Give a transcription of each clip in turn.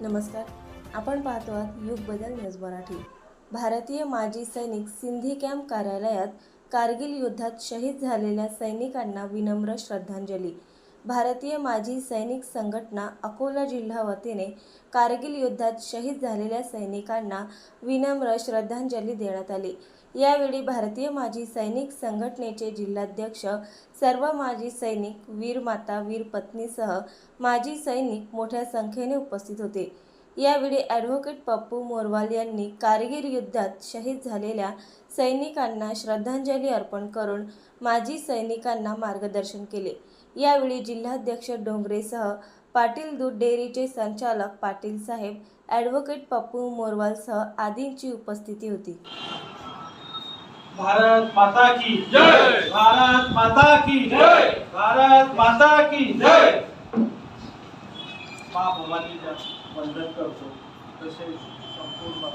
नमस्कार. आपण पाहतो आहात युग बदल न्यूज मराठी. भारतीय माजी सैनिक सिंधी कॅम्प कार्यालयात कारगिल युद्धात शहीद झालेल्या सैनिकांना विनम्र श्रद्धांजली. भारतीय माजी सैनिक संघटना अकोला जिल्हा वतीने कारगिल युद्धात शहीद झालेल्या सैनिकांना विनम्र श्रद्धांजली देण्यात आली. यावेळी भारतीय माजी सैनिक संघटनेचे जिल्हाध्यक्ष सर्व माजी सैनिक वीर माता वीर पत्नीसह माजी सैनिक मोठ्या संख्येने उपस्थित होते. यावेळी ॲडव्होकेट पप्पू मोरवाल यांनी कारगिर युद्धात शहीद झालेल्या सैनिकांना श्रद्धांजली अर्पण करून माजी सैनिकांना मार्गदर्शन केले. यावेळी जिल्हाध्यक्ष डोंगरेसह पाटील दूध डेअरीचे संचालक पाटील साहेब ॲडव्होकेट पप्पू मोरवालसह आदींची उपस्थिती होती. भारत माता की जय! भारत माता की जय! भारत माता की जय! मा भवानीला वंदन करतो तसेच संपूर्ण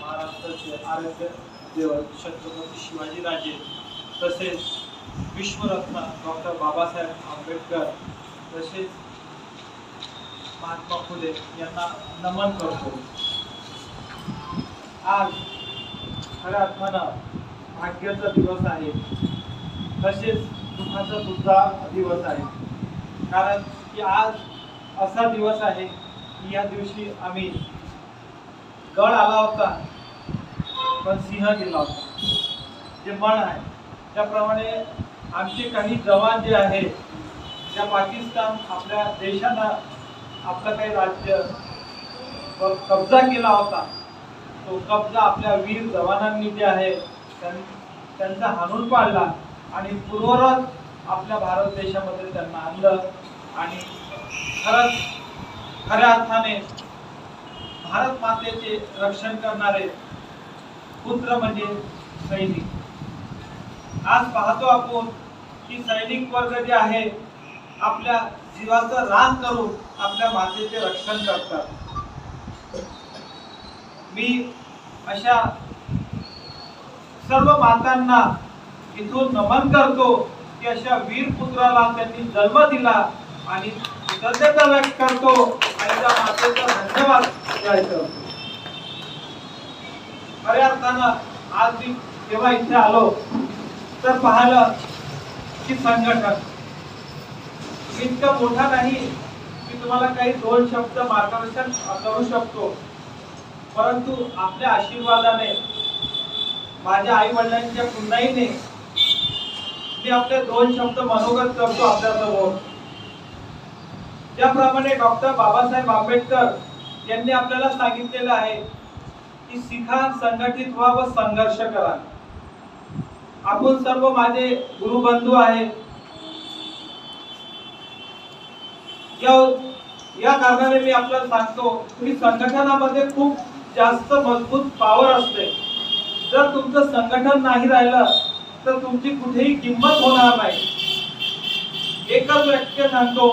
महाराष्ट्राचे आरोग्य देव छत्रपती शिवाजीराजे तसेच विश्वरत्न डॉक्टर बाबासाहेब आंबेडकर तसेच महात्मा फुले यांना नमन करतो आज खऱ्या अर्थानं भाग्याचा दिवस आहे. तसेच दुःखाचा सुद्धा दिवस आहे. कारण की आज असा दिवस आहे की या दिवशी आम्ही गड आला होता पण सिंह गेला होता. जे मन आहे त्याप्रमाणे आमचे काही जवान जे आहे त्या पाकिस्तान आपल्या देशाला आपलं काही राज्य कब्जा केला होता. तो कब्जा आपल्या वीर जवानांनी जे आहे त्यांचा हाणून पाडला आणि पूर्वरत आपल्या भारत देशामध्ये त्यांना आणलं आणि खरंच खऱ्या अर्थाने भारत मातेचे रक्षण करणारे पुत्र म्हणजे सैनिक. आज पाहतो आपण की सैनिक वर्ग जे आहे आपल्या जीवाचं रान करून आपल्या मातेचे रक्षण करतात. मी अशा सर्व मातांना इथून नमन करतो की अशा वीर पुत्राला त्यांनी जन्म दिला आणि कृतज्ञता व्यक्त करतो. आणि त्या मातेचा धन्यवाद व्यक्त करतो. खऱ्या अर्थानं आज मी जेव्हा इथे आलो तर पाहिलं की संघटन. इतकं मोठा नाही की तुम्हाला काही दोन शब्द मार्गदर्शन करू शकतो. परंतु आपल्या आशीर्वादाने माझ्या आई वडिलांच्या पुन्हाईने मी आपले दोन शब्द मनोगत करतो आपल्यासमोर. त्याप्रमाणे ज्याप्रमाणे डॉक्टर बाबासाहेब आंबेडकर यांनी आपल्याला सांगितलेलं आहे की शिखा संघटित व्हा व संघर्ष करा. आपण सर्व माझे गुरुबंधू आहे या या कारणाने मी आपल्याला सांगतो की संघटनामध्ये खूप जास्त मजबूत पॉवर असते. जर तुमचं संघटन नाही राहिलं तर तुमची कुठेही किंमत होणार नाही. एकच वाक्य सांगतो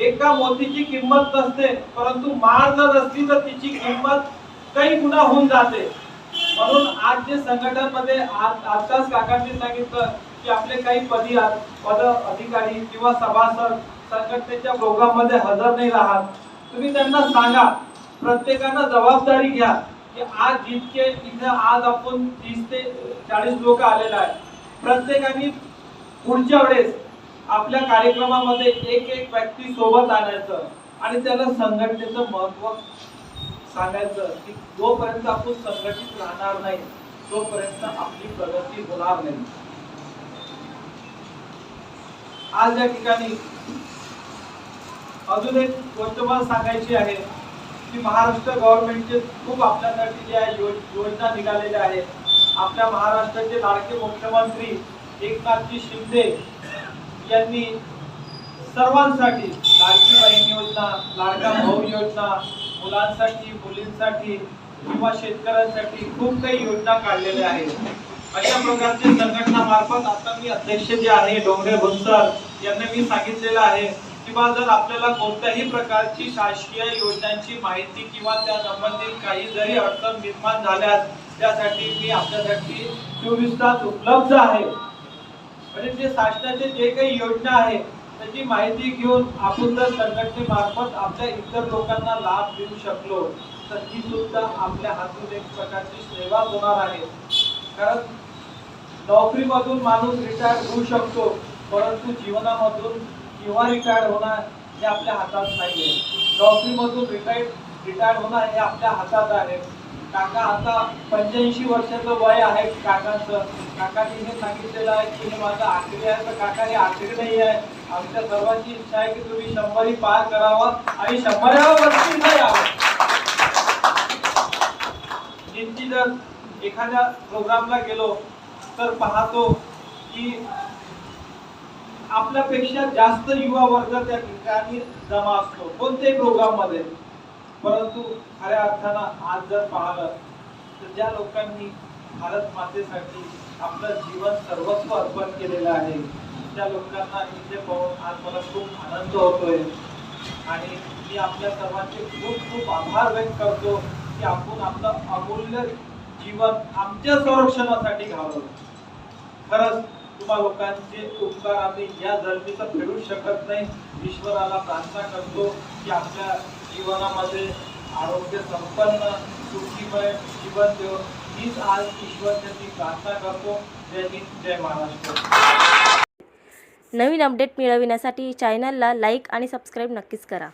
एका मोतीची किंमत नसते परंतु माळ जर असली तर तिची किंमत काही गुणा होऊन जाते. म्हणून आज जे संघटनमध्ये आज काकांनी सांगितलं की आपले काही पदी पद अधिकारी किंवा सभासद संघटनेच्या प्रोग्राममध्ये हजर नाही राहत. तुम्ही त्यांना सांगा प्रत्येकानं जबाबदारी घ्या. की आज जितके इथे आज आपण तीस ते चाळीस लोक आलेले आहेत. प्रत्येकाने पुढच्या वेळेस आपल्या कार्यक्रमामध्ये एक एक व्यक्ती सोबत आणायचं आणि त्याला संघटनेचं महत्त्व सांगायचं की जोपर्यंत आपण संघटित राहणार नाही तोपर्यंत आपली प्रगती होणार नाही. आज या ठिकाणी अजून एक गोष्ट मला सांगायची आहे. की महाराष्ट्र गव्हर्नमेंटचे खूप आपल्यासाठी ज्या योजना निघालेल्या आहेत. आपल्या महाराष्ट्राचे लाडके मुख्यमंत्री एकनाथजी शिंदे यांनी सर्वांसाठी लाडकी बहीण योजना लाडका भाऊ योजना मुलांसाठी मुलींसाठी किंवा शेतकऱ्यांसाठी खूप काही योजना काढलेल्या आहेत. अशा प्रकारचे संघटनामार्फत आता मी अध्यक्ष जे आहे डोंगरे भुंसर यांना मी सांगितलेलं आहे. किंवा जर आपल्याला कोणत्याही प्रकारची शासकीय योजनांची माहिती किंवा त्या संबंधित काही जरी अडचण निर्माण झाल्यास त्यासाठी मी आपल्यासाठी चोवीस तास उपलब्ध आहे. म्हणजे जे शासनाचे जे काही योजना आहे त्याची माहिती घेऊन आपण जर संघटनेमार्फत आपल्या इतर लोकांना लाभ देऊ शकलो तर ही सुद्धा आपल्या हातून एक प्रकारची सेवा होणार आहे. कारण नोकरीमधून माणूस रिटायर होऊ शकतो परंतु जीवनामधून किंवा रिटायर्ड होणार हे आपल्या हातात नाहीये. नोकरीमधून रिटायर रिटायर्ड होणार हे आपल्या हातात आहे. काका आता पंच्याऐंशी वर्षाचं वय आहे काकांचं. काकांनी हे सांगितलेलं आहे की हे माझं आखरी आहे तर काका हे आखरी नाही आहे. आमच्या सर्वांची इच्छा आहे की तुम्ही शंभरी पार करावा आणि शंभराव्या वर्षी नाही यावं जर एखाद्या प्रोग्रामला गेलो तर पाहतो की आपल्यापेक्षा जास्त युवा वर्ग त्या ठिकाणी जमा असतो कोणत्याही प्रोग्राममध्ये. परंतु खऱ्या अर्थानं आज जर पाहिलं तर ज्या लोकांनी भारत मातेसाठी आपलं जीवन सर्वस्व अर्पण केलेलं आहे त्या लोकांना इथे पाहून आज मला खूप आनंद होतोय. आणि मी आपल्या सर्वांचे खूप खूप आभार व्यक्त करतो की आपण आपलं अमूल्य जीवन आमच्या संरक्षणासाठी घालवलं. खरंच तुम्हा लोकांचे उपकार आम्ही या धर्मीचं फेडू शकत नाही. ईश्वराला प्रार्थना करतो की आपल्या जीवनामध्ये आरोग्य संपन्न सुखीमय जीवन देव हो. हीच आज ईश्वर ईश्वरची प्रार्थना करतो. जय हिंद जय महाराष्ट्र. नवीन अपडेट मिळविण्यासाठी चॅनलला लाईक आणि सबस्क्राईब नक्कीच करा.